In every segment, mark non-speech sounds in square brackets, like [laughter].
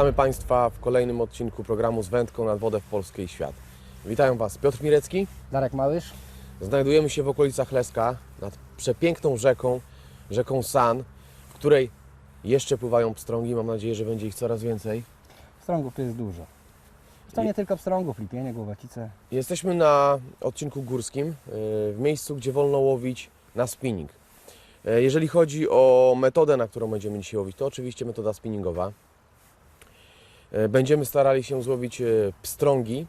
Witamy Państwa w kolejnym odcinku programu z wędką nad wodę w Polskę i świat. Witają Was Piotr Mirecki. Darek Małysz. Znajdujemy się w okolicach Leska nad przepiękną rzeką, rzeką San, w której jeszcze pływają pstrągi. Mam nadzieję, że będzie ich coraz więcej. Strągów tu jest dużo. To I- nie tylko pstrągów, lipienie, głowacice. Jesteśmy na odcinku górskim, yy, w miejscu, gdzie wolno łowić na spinning. Yy, Jeżeli chodzi o metodę, na którą będziemy dzisiaj łowić, to oczywiście metoda spinningowa. Yy, Będziemy starali się złowić yy, pstrągi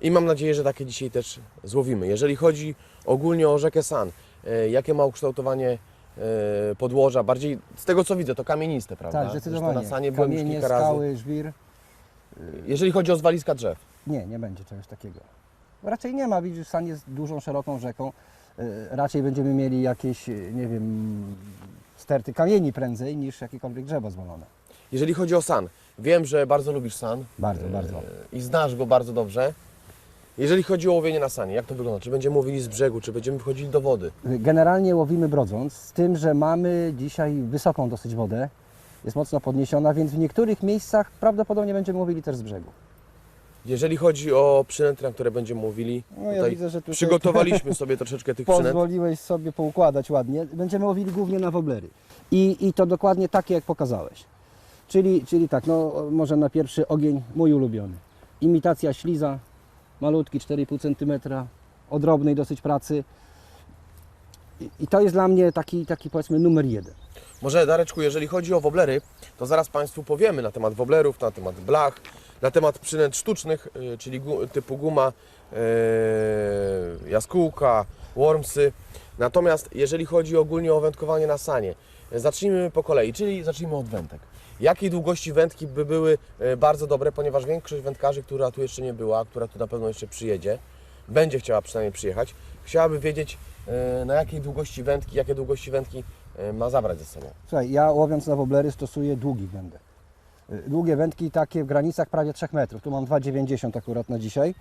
i mam nadzieję, że takie dzisiaj też złowimy. Jeżeli chodzi ogólnie o rzekę San, yy, jakie ma ukształtowanie podłoża, bardziej z tego co widzę, to kamieniste, prawda? Tak, Zresztą zdecydowanie. Na Sanie byłem już Kamienie, kilka razy. skały, żwir. Jeżeli chodzi o zwaliska drzew, Nie, nie będzie czegoś takiego. Raczej nie ma, widzisz, San jest dużą, szeroką rzeką. Raczej będziemy mieli jakieś, nie wiem, sterty kamieni prędzej niż jakiekolwiek drzewo zwalone. jeżeli chodzi o San, wiem, że bardzo lubisz San. Bardzo, bardzo. i znasz go bardzo dobrze. Jeżeli chodzi o łowienie na sanie, jak to wygląda? Czy będziemy łowili z brzegu, czy będziemy wchodzili do wody? Generalnie łowimy brodząc, z tym, że mamy dzisiaj wysoką dosyć wodę. Jest mocno podniesiona, więc w niektórych miejscach prawdopodobnie będziemy łowili też z brzegu. Jeżeli chodzi o przynęty, na które będziemy łowili, No ja widzę, że tutaj- przygotowaliśmy [laughs] sobie troszeczkę tych przynęt. Pozwoliłeś sobie poukładać ładnie. Będziemy łowili głównie na woblery. I, I to dokładnie takie, jak pokazałeś. Czyli, czyli tak, no może na pierwszy ogień mój ulubiony. Imitacja śliza, malutki 4,5 cm, o drobnej dosyć pracy. I, I to jest dla mnie taki, taki powiedzmy numer jeden. Może Dareczku, jeżeli chodzi o woblery, to zaraz Państwu powiemy na temat woblerów, na temat blach, na temat przynęt sztucznych, y, czyli typu guma, y, jaskółka, wormsy. Natomiast jeżeli chodzi ogólnie o wędkowanie na sanie, zacznijmy po kolei, czyli zacznijmy od wędek. Jakiej długości wędki by były y, bardzo dobre, ponieważ większość wędkarzy, która tu jeszcze nie była, która tu na pewno jeszcze przyjedzie, będzie chciała przynajmniej przyjechać, chciałaby wiedzieć y, na jakiej długości wędki, jakie długości wędki y, ma zabrać ze sobą. Słuchaj, ja łowiąc na woblery stosuję długi wędek. Długie wędki takie w granicach prawie 3 metrów. Tu mam 2,90 akurat na dzisiaj.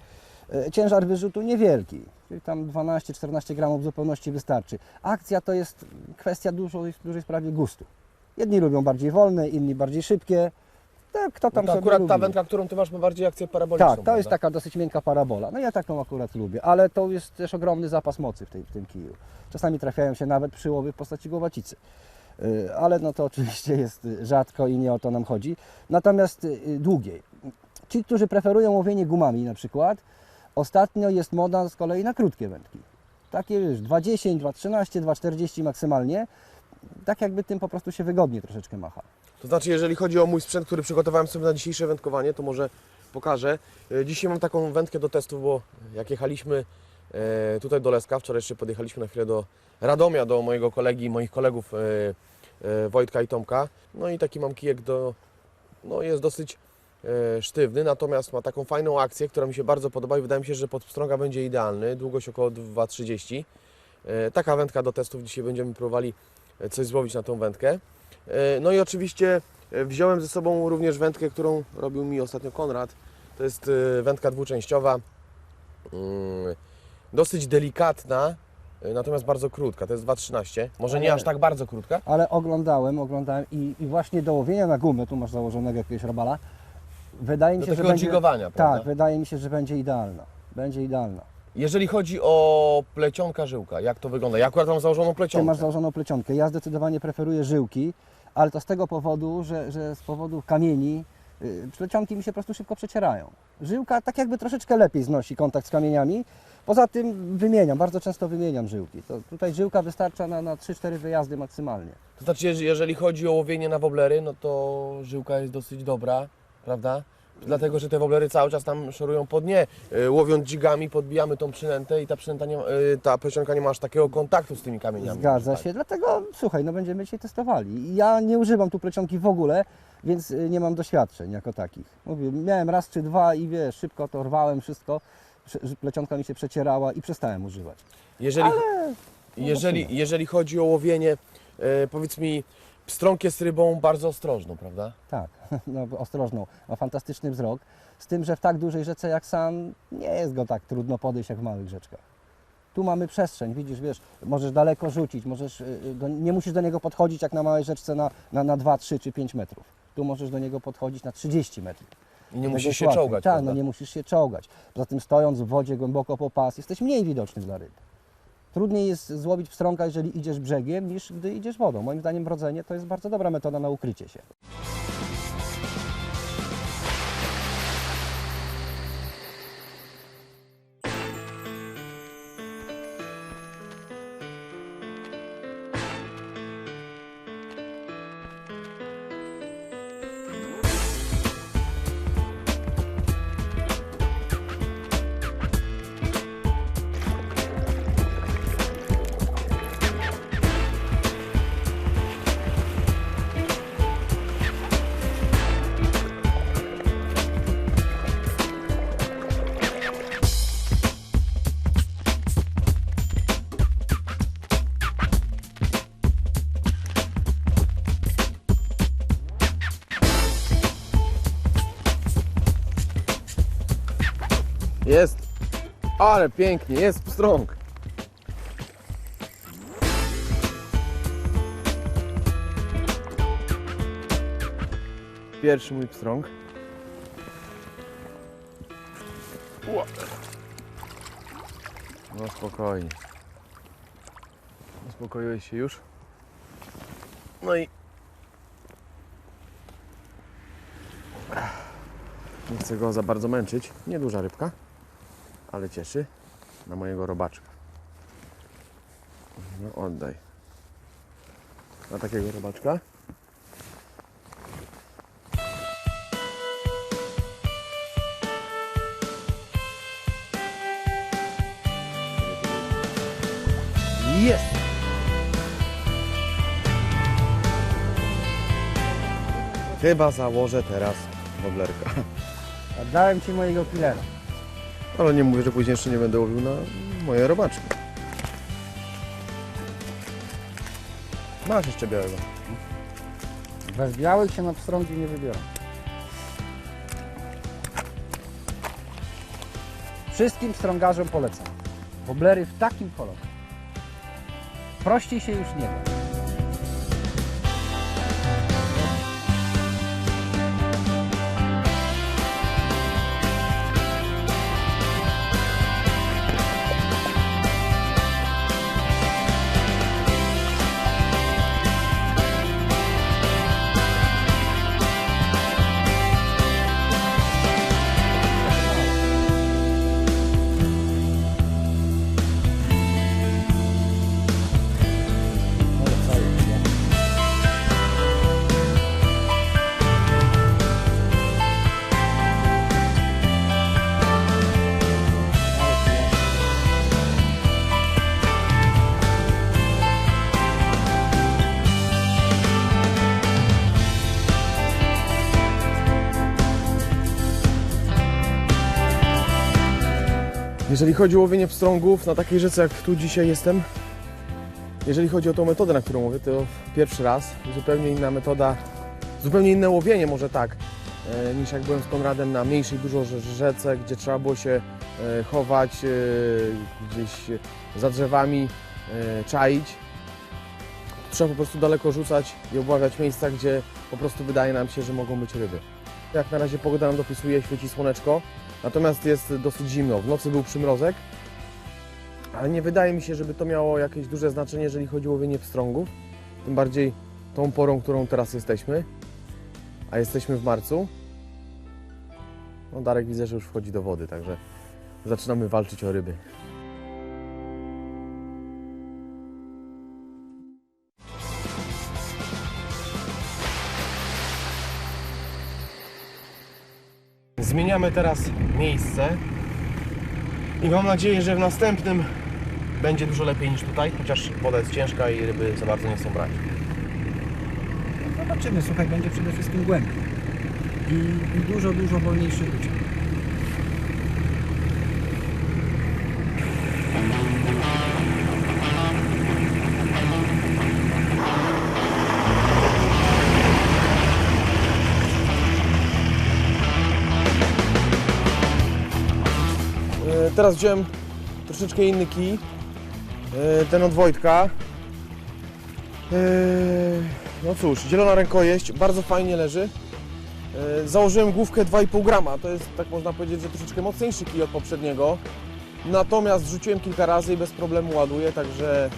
Y, Ciężar wyrzutu niewielki, czyli tam 12-14 gramów w zupełności wystarczy. Akcja to jest kwestia dużej, w dużej sprawie gustu. Jedni lubią bardziej wolne, inni bardziej szybkie. Tak, kto No tam to sobie akurat lubi. ta wędka, którą ty masz, ma bardziej akcję paraboliczną. Tak, to jest taka dosyć miękka parabola. No ja taką akurat lubię, ale to jest też ogromny zapas mocy w, tej, w tym kiju. Czasami trafiają się nawet przyłowy w postaci głowacicy. Y, Ale no to oczywiście jest rzadko i nie o to nam chodzi. Natomiast y, długiej. Ci, którzy preferują łowienie gumami na przykład, ostatnio jest moda z kolei na krótkie wędki. Takie wiesz, 2,10, 2,13, 2,40 maksymalnie. Tak jakby tym po prostu się wygodnie troszeczkę macha. To znaczy, jeżeli chodzi o mój sprzęt, który przygotowałem sobie na dzisiejsze wędkowanie, to może pokażę. E, Dzisiaj mam taką wędkę do testów, bo jak jechaliśmy e, tutaj do Leska, wczoraj jeszcze podjechaliśmy na chwilę do Radomia, do mojego kolegi, moich kolegów e, Wojtka i Tomka. No i taki mam kijek do, no jest dosyć sztywny, natomiast ma taką fajną akcję, która mi się bardzo podoba i wydaje mi się, że pod pstrąga będzie idealny. Długość około 2,30. E, Taka wędka do testów. Dzisiaj będziemy próbowali e, coś złowić na tą wędkę. E, No i oczywiście e, wziąłem ze sobą również wędkę, którą robił mi ostatnio Konrad. To jest e, wędka dwuczęściowa, mm, dosyć delikatna, e, natomiast bardzo krótka. To jest 2,13. Może nie aż tak bardzo krótka. Ale oglądałem, oglądałem i, i właśnie do łowienia na gumę, tu masz założonego jakiegoś robala, wydaje mi Do się, że takiego będzie... dźwigowania, prawda? Tak, wydaje mi się, że będzie idealna. Będzie idealna. Jeżeli chodzi o plecionka żyłka, jak to wygląda? Ja akurat mam założoną Ty plecionkę. masz założoną plecionkę. Ja zdecydowanie preferuję żyłki, ale to z tego powodu, że, że z powodu kamieni y, plecionki mi się po prostu szybko przecierają. Żyłka tak jakby troszeczkę lepiej znosi kontakt z kamieniami. Poza tym wymieniam, bardzo często wymieniam żyłki. To tutaj żyłka wystarcza na, na 3-4 wyjazdy maksymalnie. To znaczy, jeż- jeżeli chodzi o łowienie na woblery, no to żyłka jest dosyć dobra, prawda? Dlatego, że te woblery cały czas tam szorują po dnie. Yy, Łowiąc dzigami, podbijamy tą przynętę i ta przynęta nie ma, yy, ta plecionka nie ma aż takiego kontaktu z tymi kamieniami. Zgadza się, dlatego słuchaj, no będziemy dzisiaj testowali. Ja nie używam tu plecionki w ogóle, więc y, nie mam doświadczeń jako takich. Mówię, miałem raz czy dwa i wiesz, szybko to rwałem wszystko, prze- że plecionka mi się przecierała i przestałem używać. Jeżeli, jeżeli, jeżeli chodzi o łowienie, yy, powiedz mi, pstrąg jest rybą bardzo ostrożną, prawda? Tak, [laughs] no ostrożną, ma fantastyczny wzrok, z tym, że w tak dużej rzece jak San nie jest go tak trudno podejść jak w małych rzeczkach. Tu mamy przestrzeń, widzisz, wiesz, możesz daleko rzucić, możesz, y, y, do, nie musisz do niego podchodzić jak na małej rzeczce na, na, na 2, 3 czy 5 metrów. Tu możesz do niego podchodzić na 30 metrów. I nie musisz się łatwiej. czołgać. Tak, prawda? no nie musisz się czołgać. Poza tym stojąc w wodzie głęboko po pas, jesteś mniej widoczny dla ryb. Trudniej jest złowić pstrąga, jeżeli idziesz brzegiem, niż gdy idziesz wodą. Moim zdaniem brodzenie to jest bardzo dobra metoda na ukrycie się. Jest. Ale pięknie, jest pstrąg. Pierwszy mój pstrąg. No spokojnie. Uspokoiłeś się już? No i... Nie chcę go za bardzo męczyć. Nieduża rybka ale cieszy na mojego robaczka. No oddaj. Na takiego robaczka. Jest! Chyba założę teraz woblerka. Oddałem Ci mojego killera. Ale nie mówię, że później jeszcze nie będę łowił na moje robaczki. Masz jeszcze białego. Bez białych się na pstrągi nie wybiorą. Wszystkim pstrągarzom polecam. Woblery w takim kolorze. Prościej się już nie da. Jeżeli chodzi o łowienie pstrągów na takiej rzece, jak tu dzisiaj jestem, jeżeli chodzi o tą metodę, na którą łowię, to pierwszy raz, zupełnie inna metoda, zupełnie inne łowienie może tak, e, niż jak byłem z Konradem na mniejszej dużo rze- rzece, gdzie trzeba było się e, chować e, gdzieś za drzewami, czaić. Trzeba po prostu daleko rzucać i obławiać miejsca, gdzie po prostu wydaje nam się, że mogą być ryby. Jak na razie pogoda nam dopisuje, świeci słoneczko, Natomiast jest dosyć zimno. W nocy był przymrozek, ale nie wydaje mi się, żeby to miało jakieś duże znaczenie, jeżeli chodzi o łowienie pstrągów. Tym bardziej tą porą, którą teraz jesteśmy, a jesteśmy w marcu. No Darek widzę, że już wchodzi do wody, także zaczynamy walczyć o ryby. Zmieniamy teraz miejsce i mam nadzieję, że w następnym będzie dużo lepiej niż tutaj, chociaż woda jest ciężka i ryby za bardzo nie chcą brać. Zobaczymy, słuchaj, będzie przede wszystkim głębiej. I, i dużo, dużo wolniejszy uciek. Teraz wziąłem troszeczkę inny kij, e, ten od Wojtka. E, No cóż, zielona rękojeść, bardzo fajnie leży. E, Założyłem główkę 2,5 grama, to jest tak można powiedzieć, że troszeczkę mocniejszy kij od poprzedniego. Natomiast rzuciłem kilka razy i bez problemu ładuje, także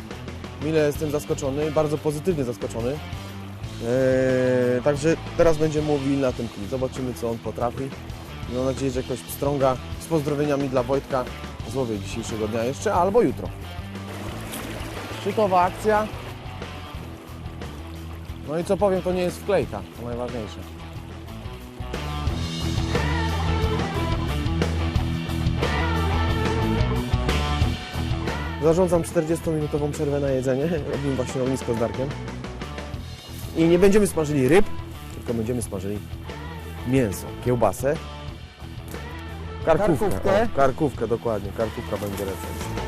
mile jestem zaskoczony, bardzo pozytywnie zaskoczony. Eee, także teraz będziemy mówili na tym kiju. Zobaczymy co on potrafi. Mam nadzieję, że ktoś pstrąga z pozdrowieniami dla Wojtka złowię dzisiejszego dnia jeszcze, albo jutro. Szczytowa akcja. No i co powiem, to nie jest wklejka, to najważniejsze. Zarządzam 40-minutową przerwę na jedzenie. Robimy właśnie ognisko z Darkiem. I nie będziemy smażyli ryb, tylko będziemy smażyli mięso, kiełbasę. Karkówkę. Karkówkę. O, karkówkę, dokładnie. Karkówka będzie lepsza.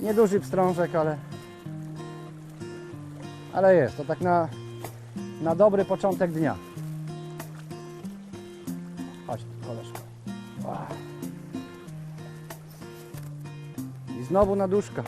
Nieduży pstrążek, ale ale jest, to tak na, na dobry początek dnia. Chodź, koleżko. Ła. I znowu na duszka.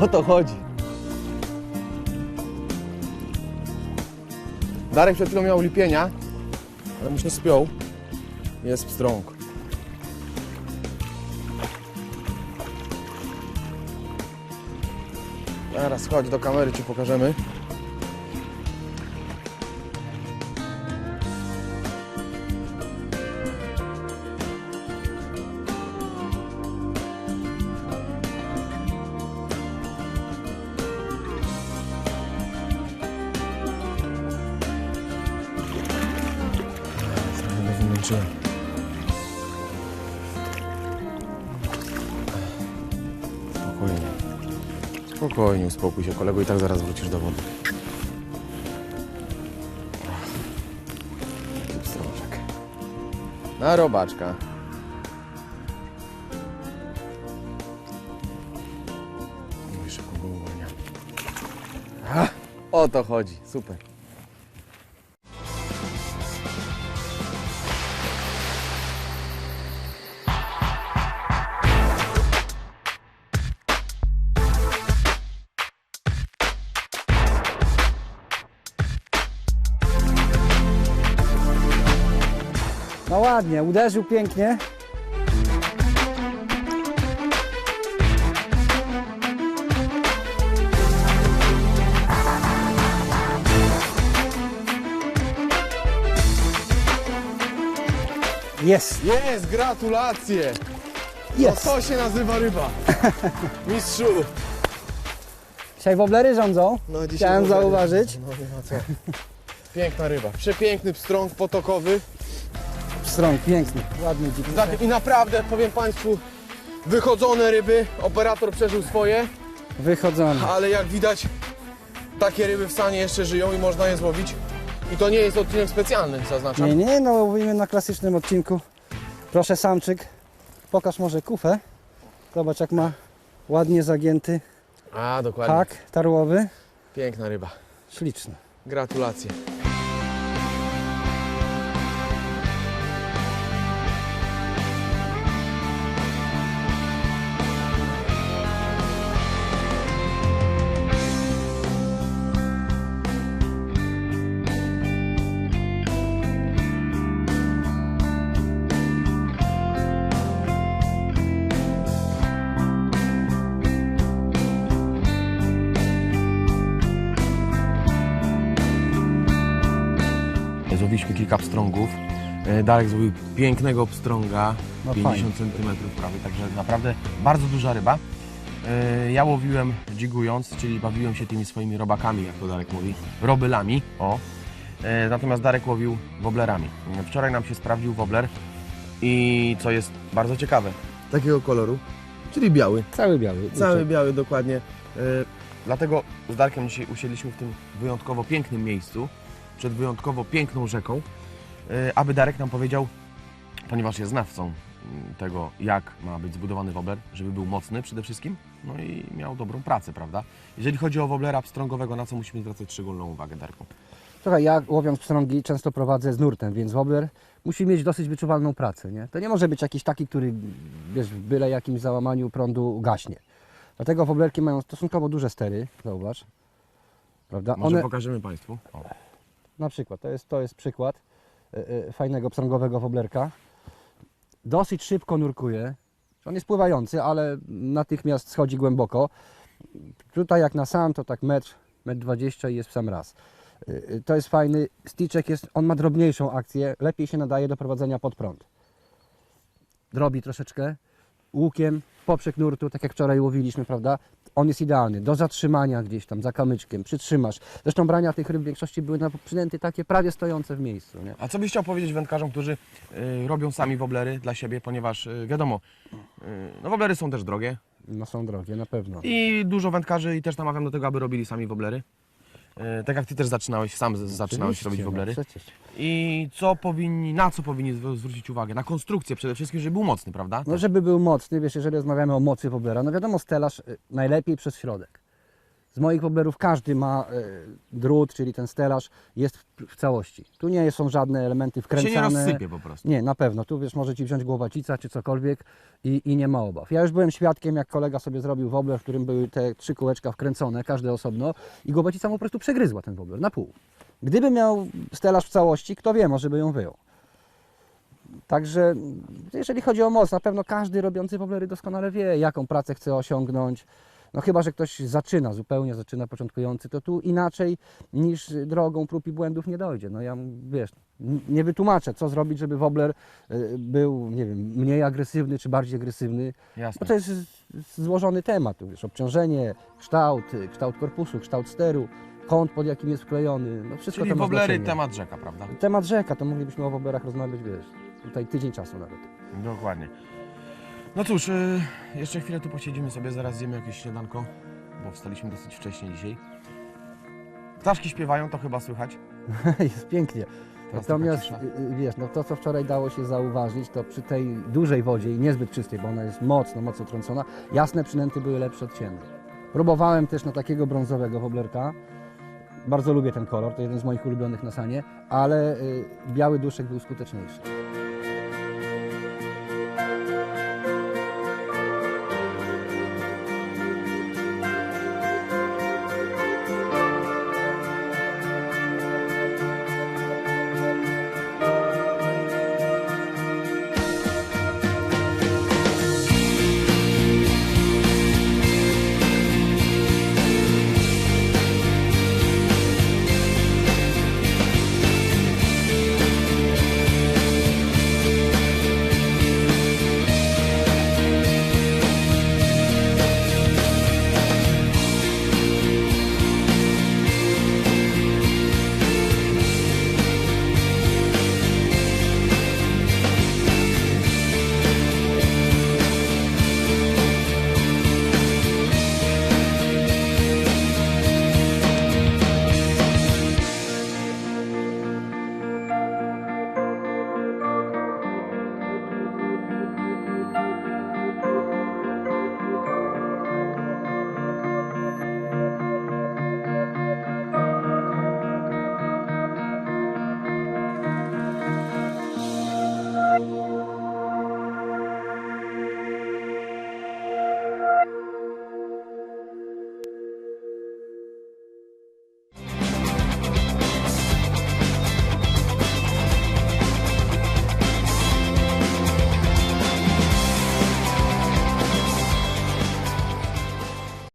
O to chodzi. Darek przed chwilą miał lipienia, ale mu się spiął. Jest pstrąg. Teraz chodź do kamery, Ci pokażemy. Spokojnie, uspokój się kolego i tak zaraz wrócisz do wody. Ach, Pstrążek. Na robaczka. No i szybko go uwalniam. Ach, O to chodzi, super. Ładnie, uderzył pięknie. Jest, Jest, gratulacje! jest. No to się nazywa ryba. [laughs] Mistrzu. Dzisiaj woblery rządzą. No, dzisiaj Chciałem woblery. zauważyć. No nie ma co. Piękna ryba. Przepiękny pstrąg potokowy. Strąg, piękny, ładny dziki. Zatem I naprawdę powiem Państwu, wychodzone ryby. Operator przeżył swoje, Wychodzony. ale jak widać, takie ryby w stanie jeszcze żyją i można je złowić. I to nie jest odcinek specjalny, zaznaczam. Nie, nie, no mówimy na klasycznym odcinku. Proszę samczyk, pokaż może kufę. Zobacz jak ma ładnie zagięty A, dokładnie. hak tarłowy. Piękna ryba. Śliczny. Gratulacje. Darek zrobił pięknego pstrąga, No 50 cm prawie, także naprawdę bardzo duża ryba. E, Ja łowiłem dzigując, czyli bawiłem się tymi swoimi robakami, jak to Darek mówi, robylami, o. E, Natomiast Darek łowił woblerami. Wczoraj nam się sprawdził wobler i co jest bardzo ciekawe, takiego koloru, czyli biały. Cały biały. Cały biały, dokładnie. E, Dlatego z Darkiem dzisiaj usiedliśmy w tym wyjątkowo pięknym miejscu, przed wyjątkowo piękną rzeką, aby Darek nam powiedział, ponieważ jest znawcą mm, tego, jak ma być zbudowany wobler, żeby był mocny przede wszystkim, no i miał dobrą pracę, prawda? Jeżeli chodzi o woblera pstrągowego, na co musimy zwracać szczególną uwagę, Darku? Słuchaj, ja łowiąc pstrągi często prowadzę z nurtem, więc wobler musi mieć dosyć wyczuwalną pracę. Nie? To nie może być jakiś taki, który wiesz, w byle jakimś załamaniu prądu gaśnie. Dlatego woblerki mają stosunkowo duże stery, zauważ. Prawda? Może One, pokażemy Państwu. O. na przykład, to jest, to jest przykład fajnego pstrągowego woblerka. Dosyć szybko nurkuje. On jest pływający, ale natychmiast schodzi głęboko. Tutaj jak na sam, to tak metr, metr 20 i jest w sam raz. Y, To jest fajny. Stitchek jest, on ma drobniejszą akcję, lepiej się nadaje do prowadzenia pod prąd. Drobi troszeczkę, łukiem, poprzek nurtu, tak jak wczoraj łowiliśmy, prawda? On jest idealny, do zatrzymania gdzieś tam, za kamyczkiem, przytrzymasz. Zresztą brania tych ryb w większości były na przynęty takie prawie stojące w miejscu, nie? A co byś chciał powiedzieć wędkarzom, którzy y, robią sami woblery dla siebie, ponieważ y, wiadomo, y, no woblery są też drogie, No są drogie, na pewno. I dużo wędkarzy i też namawiam do tego, aby robili sami woblery. E, tak jak Ty też zaczynałeś, sam z- zaczynałeś Oczywiście, robić no, woblery. przecież. I co powinni, na co powinni zw- zwrócić uwagę? Na konstrukcję przede wszystkim, żeby był mocny, prawda? No żeby był mocny, wiesz, jeżeli rozmawiamy o mocy woblera, no wiadomo, stelaż y, najlepiej przez środek. Z moich woblerów każdy ma y, drut, czyli ten stelaż jest w, całości. Tu nie są żadne elementy się nie wkręcane. rozsypie po prostu. Nie, na pewno. Tu wiesz, może ci wziąć głowacica czy cokolwiek i, i nie ma obaw. Ja już byłem świadkiem, jak kolega sobie zrobił wobler, w którym były te trzy kółeczka wkręcone, każde osobno i głowacica mu po prostu przegryzła ten wobler na pół. Gdyby miał stelaż w całości, kto wie, może by ją wyjął. Także jeżeli chodzi o moc, na pewno każdy robiący woblery doskonale wie, jaką pracę chce osiągnąć. No chyba, że ktoś zaczyna, zupełnie zaczyna początkujący, to tu inaczej niż drogą prób i błędów nie dojdzie. No ja, wiesz, nie wytłumaczę, co zrobić, żeby wobler y, był, nie wiem, mniej agresywny czy bardziej agresywny, bo Jasne. to jest złożony temat, tu wiesz, obciążenie, kształt, y, kształt korpusu, kształt steru, kąt, pod jakim jest wklejony, no wszystko Czyli to ma woblery, znaczenie. temat rzeka, prawda? Temat rzeka, to moglibyśmy o woblerach rozmawiać, wiesz, tutaj tydzień czasu nawet. Dokładnie. No cóż, y, jeszcze chwilę tu posiedzimy sobie, zaraz zjemy jakieś śniadanko, bo wstaliśmy dosyć wcześnie dzisiaj. Ptaszki śpiewają, to chyba słychać. [laughs] jest pięknie. Teraz Natomiast y, y, wiesz, no to co wczoraj dało się zauważyć, to przy tej dużej wodzie i niezbyt czystej, bo ona jest mocno, mocno trącona, jasne przynęty były lepsze od ciemnych. Próbowałem też na takiego brązowego woblerka. Bardzo lubię ten kolor, to jeden z moich ulubionych na sanie, ale y, biały duszek był skuteczniejszy.